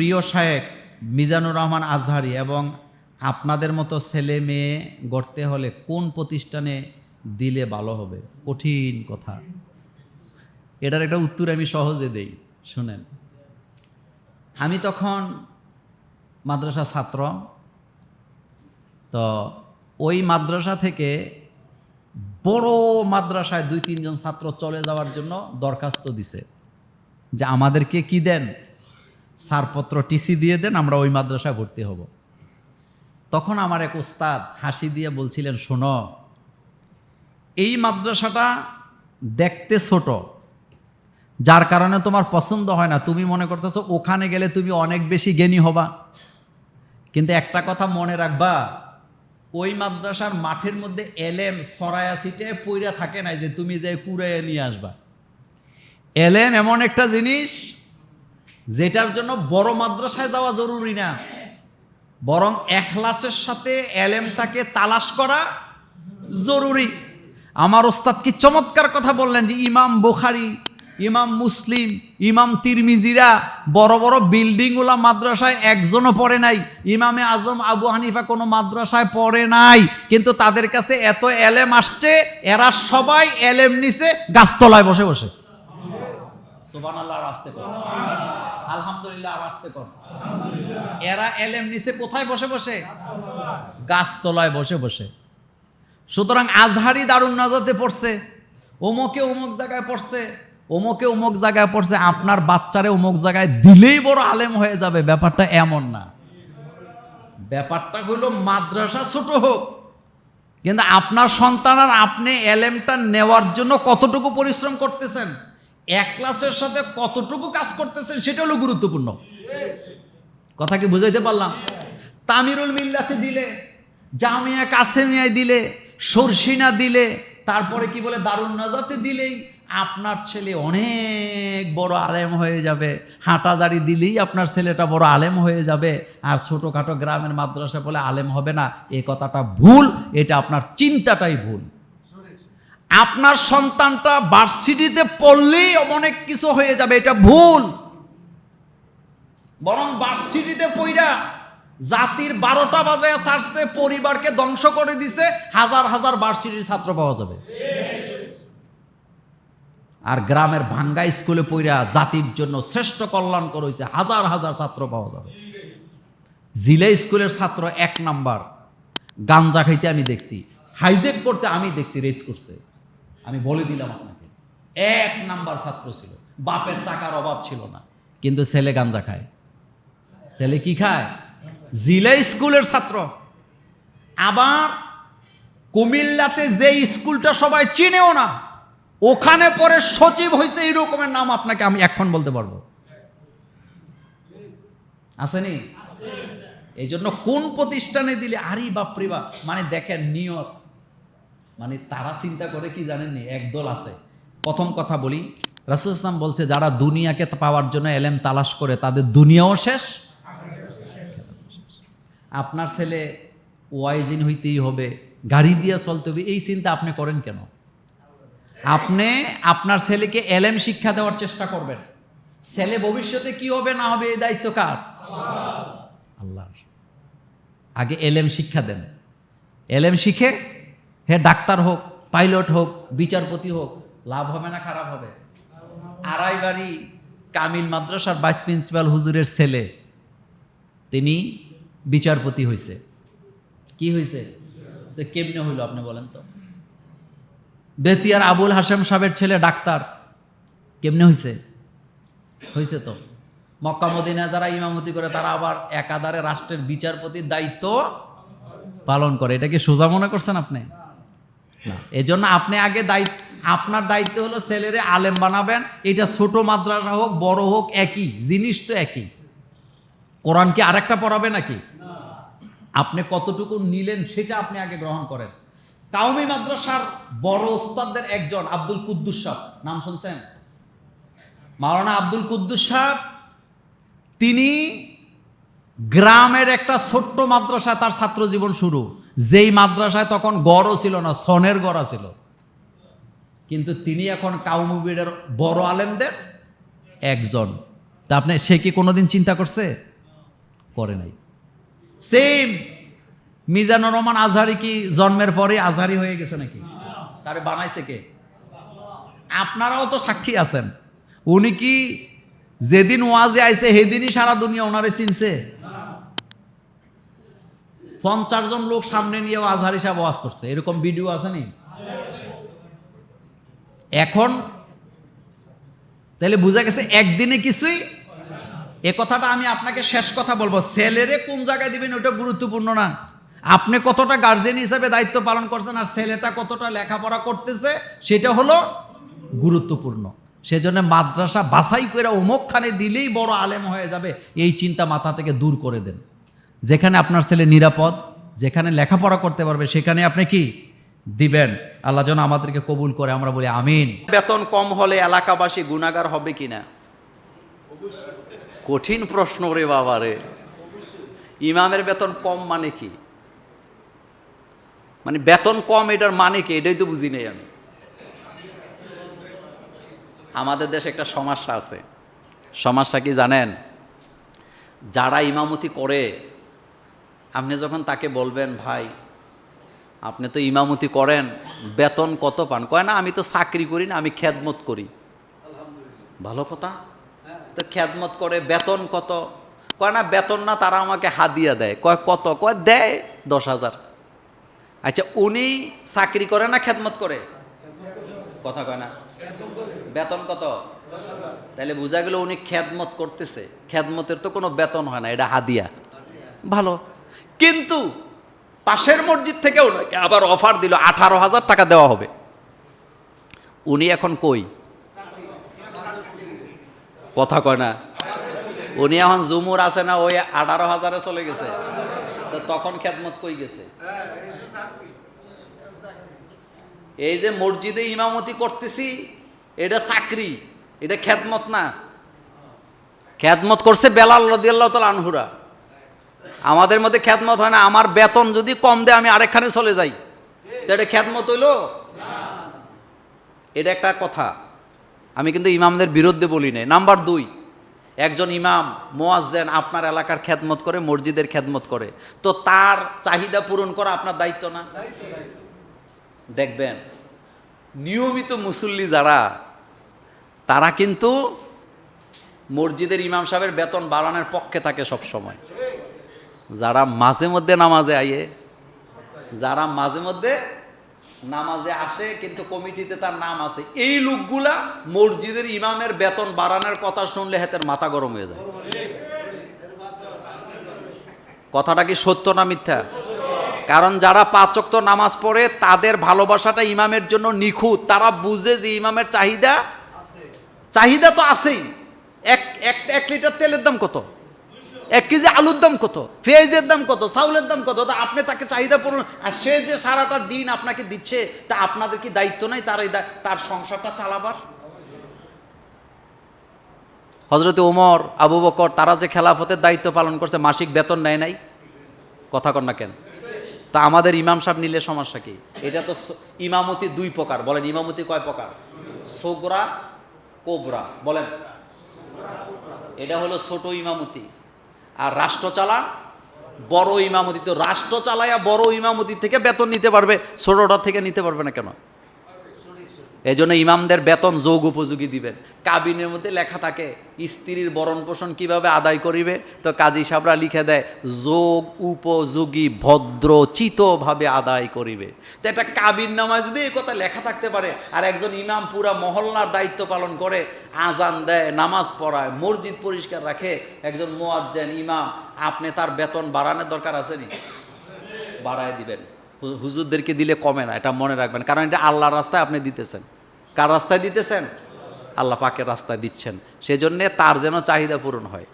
প্রিয় শায়েক মিজানুর রহমান আজহারি এবং আপনাদের মতো ছেলে মেয়ে গড়তে হলে কোন প্রতিষ্ঠানে দিলে ভালো হবে? কঠিন কথা। এটার একটা উত্তর আমি সহজে দেই, শুনেন। আমি তখন মাদ্রাসা ছাত্র, তো ওই মাদ্রাসা থেকে বড় মাদ্রাসায় দুই তিনজন ছাত্র চলে যাওয়ার জন্য দরখাস্ত দিছে যে আমাদেরকে কি দেন? ছাড়পত্র টিসি দিয়ে দেন, আমরা ওই মাদ্রাসায় ভর্তি হব। তখন আমার এক ওস্তাদ হাসি দিয়ে বলছিলেন, শোনো, এই মাদ্রাসাটা দেখতে ছোট। যার কারণে তোমার পছন্দ হয় না। তুমি মনে করতেছো ওখানে গেলে তুমি অনেক বেশি জ্ঞানী হবা। কিন্তু একটা কথা মনে রাখবা, ওই মাদ্রাসার মাঠের মধ্যে এলেম সরায়া সিটে পইরা থাকে না যে তুমি যে কুড়াইয়া নিয়ে আসবা। এলেম এমন একটা জিনিস যেটার জন্য বড় মাদ্রাসায় যাওয়া জরুরি না। বরং এখলাসের সাথে এলেমটাকে তালাশ করা জরুরি। আমার ওস্তাদ কি চমৎকার কথা বললেন যে ইমাম বোখারি, ইমাম মুসলিম, ইমাম তিরমিজিরা বড় বড় বিল্ডিংগুলা মাদ্রাসায় একজনও পড়ে নাই। ইমামে আজম আবু হানিফা কোনো মাদ্রাসায় পড়ে নাই। কিন্তু তাদের কাছে এত এলেম আসছে, এরা সবাই এলেম নিছে গাছতলায় বসে বসে। সোবান আল্লাহ আসতে কর। আলহামদুলিল্লাহ আর আসতে কর। এরা এলেম নিছে কোথায় বসে বসে? গাছতলায়। বসে বসে। সুতরাং আজহারি দারুণ নাজাতে পড়ছে ওমকে অমুক জায়গায় পড়ছে ওমকে অমুক জায়গায় পড়ছে আপনার বাচ্চারে অমুক জায়গায় দিলেই বড় আলেম হয়ে যাবে ব্যাপারটা এমন না। ব্যাপারটা হলো মাদ্রাসা ছোট হোক কিন্তু আপনার সন্তান আর আপনি এলেমটা নেওয়ার জন্য কতটুকু পরিশ্রম করতেছেন? এক ক্লাসের সাথে কতটুকু কাজ করতেছেন সেটা হলো গুরুত্বপূর্ণ। কথা কি বুঝাইতে পারলাম? তামিরুল মিল্লাতে দিলে, জামিয়া কাসেমিয়ায় দিলে, সরসিনা দিলে, তারপরে কি বলে দারুণ নাজাতে দিলেই আপনার ছেলে অনেক বড় আলেম হয়ে যাবে। হাঁটাজারি দিলেই আপনার ছেলেটা বড় আলেম হয়ে যাবে। আর ছোটোখাটো গ্রামের মাদ্রাসা বলে আলেম হবে না, এ কথাটা ভুল, এটা আপনার চিন্তাটাই ভুল। আপনার সন্তানটা ভার্সিটিতে পড়লেই অনেক কিছু হয়ে যাবে, এটা ভুল। বরং ভার্সিটিতে পইরা জাতির বারোটা বাজে ছাড়ছে, পরিবারকে ধ্বংস করে দিছে, হাজার হাজার ভার্সিটির ছাত্র পাওয়া যাবে। আর গ্রামের ভাঙ্গা স্কুলে পইরা জাতির জন্য শ্রেষ্ঠ কল্যাণ করেছে হাজার হাজার ছাত্র পাওয়া যাবে। জিলা স্কুলের ছাত্র এক নাম্বার, গাঞ্জা খাইতে আমি দেখছি হাইজেক করতে আমি দেখছি রেস করছে। আমি বলে দিলাম আপনাকে। এক নাম্বার ছাত্র ছিল। বাপের টাকার অভাব ছিল না কিন্তু ছেলে গাঞ্জা খায়। ছেলে কি খায়? জিলা স্কুলের ছাত্র। আবার কুমিল্লাতে যে স্কুলটা সবাই চিনেও না ওখানে পরে সচিব হয়েছে এই রকমের নাম আপনাকে আমি এখন বলতে পারব। আসেনি? এই জন্য কোন প্রতিষ্ঠানে দিলে আরে বাপরে বাপ মানে দেখেন নিয়ত। মানে তারা চিন্তা করে কি জানেননি? একদল আছে। প্রথম কথা বলি, রাসুল ইসলাম বলছে, যারা দুনিয়াকে পাওয়ার জন্য এলেম তালাশ করে, তাদের দুনিয়াও শেষ। আপনার ছেলে ওয়াইজিন হইতেই হবে, গাড়ি দিয়ে চলতে হবে, এই চিন্তা আপনি করেন কেন? আপনি আপনার ছেলেকে এলেম শিক্ষা দেওয়ার চেষ্টা করবেন। ছেলে ভবিষ্যতে কি হবে, না হবে, এই দায়িত্ব কার? আল্লাহর। আগে এলেম শিক্ষা দেন। এলেম শিখে হে ডাক্তার হোক, পাইলট হোক, বিচারপতি হোক, লাভ হবে না খারাপ হবে? আড়াই বাড়ি কামিল মাদ্রাসার ভাইস প্রিন্সিপাল হুজুরের ছেলে, তিনি বিচারপতি হয়েছে কি হয়েছে তো কেমনে হইল আপনি বলেন তো? বেতিয়ার আবুল হাসেম সাহেবের ছেলে ডাক্তার, কেমনে হয়েছে হয়েছে তো। মক্কা মদিনা যারা ইমামতি করে, তারা আবার একাধারে রাষ্ট্রের বিচারপতির দায়িত্ব পালন করে। এটা কি সোজা মনে করছেন আপনি? এজন্য আপনি আগে দায়িত্ব আপনার দায়িত্ব হলো ছেলেরে আলেম বানাবেন। এটা ছোট মাদ্রাসা হোক, বড় হোক, একই, জিনিস তো একই। কোরআন কি আরেকটা পড়াবে নাকি? আপনি কতটুকু নিলেন সেটা আপনি আগে গ্রহণ করেন। কাউমি মাদ্রাসার বড় ওস্তাদদের একজন, আব্দুল কুদ্দুস সাহ। নাম শুনছেন? মাওলানা আব্দুল কুদ্দুস সাহ, তিনি গ্রামের একটা ছোট্ট মাদ্রাসা তার ছাত্র জীবন শুরু। যেই মাদ্রাসায় তখন গড়ও ছিল না, সনের গড়া ছিল। কিন্তু তিনি এখন কাউমুবিরের বড় আলেমদের একজন। তা আপনি, সে কি কোনোদিন চিন্তা করছে? করে নাই। সেম মিজানুর রহমান আজহারি কি জন্মের পরে আজহারি হয়ে গেছে নাকি? তারে বানাইছে কে? আপনারাও তো সাক্ষী আছেন। উনি কি যেদিন ওয়াজে আইছে, সেদিনই সারা দুনিয়া ওনারে চিনছে? পঞ্চাশ জন লোক সামনে নিয়েও আজহারি সাহেব ওয়াজ করছে। এরকম ভিডিও আছে নি? এখন, তাহলে বোঝা গেছে একদিনে কিছুই এ কথাটা আমি আপনাকে শেষ কথা বলব। ছেলেরে কোন জায়গায় দিবেন ওটা গুরুত্বপূর্ণ না। আপনি কতটা গার্জেন হিসাবে দায়িত্ব পালন করছেন আর ছেলেটা কতটা লেখাপড়া করতেছে, সেটা হলো গুরুত্বপূর্ণ। সেজন্য মাদ্রাসা বাছাই করে অমুকখানে দিলেই বড় আলেম হয়ে যাবে। এই চিন্তা মাথা থেকে দূর করে দেন। যেখানে আপনার ছেলে নিরাপদ, যেখানে লেখাপড়া করতে পারবে, সেখানে আপনি কি? দিবেন। আল্লাহ যেন আমাদেরকে কবুল করে, আমরা বলি আমিন। বেতন কম হলে এলাকাবাসী গুণাগার হবে কিনা? কঠিন প্রশ্ন রে বাবা রে। ইমামের বেতন কম মানে কি? মানে বেতন কম এটার মানে কি? এটাই তো বুঝি নেই আমি। আমাদের দেশে একটা সমস্যা আছে। সমস্যা কি জানেন? যারা ইমামতি করে আপনি যখন তাকে বলবেন ভাই আপনি তো ইমামতি করেন বেতন কত পান? কয় না আমি তো চাকরি করি না আমি খেদমত করি। ভালো কথা? তো খেদমত করে বেতন কত? কয় না বেতন না তারা আমাকে হাদিয়া দেয়। কয় কত? কয় দেয় দশ হাজার। আচ্ছা উনি চাকরি করে না খেদমত করে? কথা কয় না। বেতন কত? তাহলে বোঝা গেল উনি খেদমত করতেছে। খেদমতের তো কোনো বেতন হয় না এটা হাদিয়া। ভালো। কিন্তু পাশের মসজিদ থেকে ওনাকে আবার অফার দিল, আঠারো হাজার টাকা দেওয়া হবে। উনি এখন কই? কথা কয় না। উনি এখন জুমুর আছে না, ওই আঠারো হাজারে চলে গেছে। তো তখন খেদমত কই গেছে? এই যে মসজিদে ইমামতি করতেছি, এটা চাকরি, এটা খেদমত না। খেদমত করছে বেলাল রদিয়াল্লাহ তাল আনহুরা। আমাদের মধ্যে খ্যাতমত হয় না, আমার বেতন যদি কম দেয়, আমি আরেকখানে চলে যাই। তো এটা খ্যাতমত হইল? এটা একটা কথা। আমি কিন্তু ইমামদের বিরুদ্ধে বলি নাই। নাম্বার দুই, একজন ইমাম, মোয়াজ্জেন আপনার এলাকার খেদমত করে, মসজিদের খেদমত করে। তো তার চাহিদা পূরণ করা আপনার দায়িত্ব না? দেখবেন, নিয়মিত মুসল্লি যারা, তারা কিন্তু মসজিদের ইমাম সাহেবের বেতন বাড়ানোর পক্ষে থাকে সব সময় যারা মাঝে মধ্যে নামাজে আইয়ে, যারা মাঝে মধ্যে নামাজে আসে, কিন্তু কমিটিতে তার নাম আছে, এই লোকগুলা মসজিদের ইমামের বেতন বাড়ানোর কথা শুনলে হাতের মাথা গরম হয়ে যায়। কথাটা কি সত্য না মিথ্যা? কারণ যারা পাঁচক্ত নামাজ পড়ে, তাদের ভালোবাসাটা ইমামের জন্য নিখুঁত। তারা বুঝে যে ইমামের চাহিদা চাহিদা তো আছেই। এক এক লিটার তেলের দাম কত? এক কেজি আলুর দাম কত? পেঁয়াজের দাম কত? চাউলের দাম কত? তা আপনি তাকে চাহিদা পূরণ আর সে যে সারাটা দিন আপনাকে দিচ্ছে, তা আপনাদের কি দায়িত্ব নাই তার এই তার সংসারটা চালাবার? হজরতে ওমর, আবু বকর, তারা যে খেলাফতের দায়িত্ব পালন করছে, মাসিক বেতন নেয় নাই? কথা কর না কেন? তা আমাদের ইমাম সাহেব নিলে সমস্যা কি? এটা তো ইমামতি দুই প্রকার। বলেন, ইমামতি কয় প্রকার? সোগরা, কোবরা। বলেন। এটা হলো ছোট ইমামতি। আর রাষ্ট্র চালান? বড় ইমামতি। তো রাষ্ট্র চালায়া বড় ইমামতি থেকে বেতন নিতে পারবে ছোটটা থেকে নিতে পারবে না কেন? এই জন্য ইমামদের বেতন যোগ উপযোগী দিবেন। কাবিনের মধ্যে লেখা থাকে, স্ত্রীর বরণ পোষণ কীভাবে আদায় করিবে? তো কাজী সাবরা লিখে দেয়, যোগ উপযোগী ভদ্র চিতভাবে আদায় করিবে। তো একটা কাবির নামায় যদি এই কথা লেখা থাকতে পারে, আর একজন ইমাম পুরা মহল্লার দায়িত্ব পালন করে, আজান দেয়, নামাজ পড়ায়, মসজিদ পরিষ্কার রাখে, একজন মোয়াজ্জেন ইমাম, আপনি তার বেতন বাড়ানোর দরকার আছে নি? বাড়ায় দিবেন। হুজুরদেরকে দিলে কমে না, এটা মনে রাখবেন। কারণ এটা আল্লাহর রাস্তায় আপনি দিতেছেন। কার রাস্তায় দিতেছেন? আল্লাহ পাকের রাস্তায় দিচ্ছেন। সেজন্যে তার যেন চাহিদা পূরণ হয়।